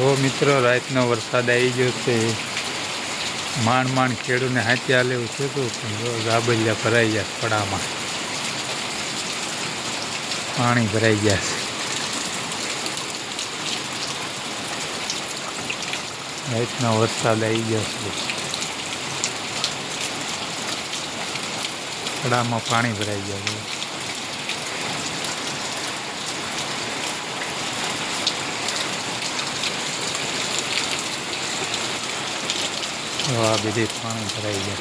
હો મિત્રો, રાતનો વરસાદ આવી ગયો છે. માંડ માંડ ખેડૂને હાથી હાલે છે તો ગાબલિયા ભરાઈ ગયા પડામાં પાણી ભરાઈ ગયા છે. રાતનો વરસાદ આવી ગયો છે. પડામાં પાણી ભરાઈ ગયા છે. આ બધી પાણી ભરાઈ ગયા.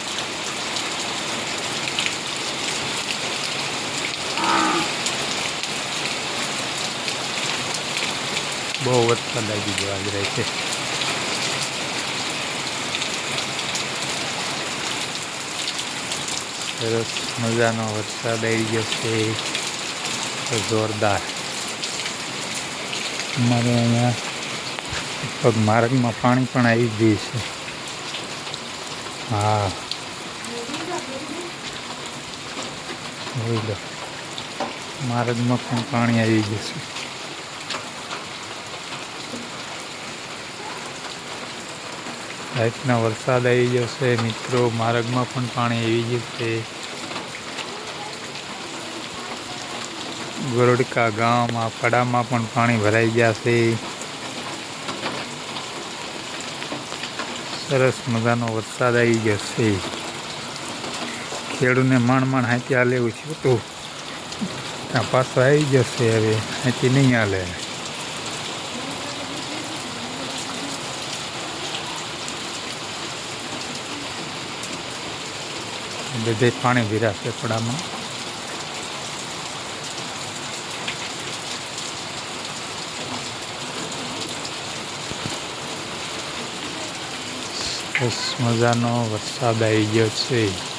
બહુ વરસાદ લાગી ગયો આજ છે સરસ મજાનો વરસાદ આવી ગયો છે. જોરદાર. અમારે અહીંયા માર્ગમાં પાણી પણ આવી ગયું છે. હા જોઈ લો માર્ગમાં પણ પાણી આવી ગયું છે રાતના વરસાદ આવી ગયો છે મિત્રો માર્ગમાં પણ પાણી આવી ગયું છે ગોરડકા ગામમાં પડામાં પણ પાણી ભરાઈ ગયા સરસ મજાનો વરસાદ આવી છે. ખેડૂને માણ માણ હાથી હાલે છે તો ત્યાં પાછો આવી જશે હવે હાથી નહીં હાલે. બધે પાણી ભીરાશે પડામાં. સરસ મજાનો વરસાદ આવી ગયો છે.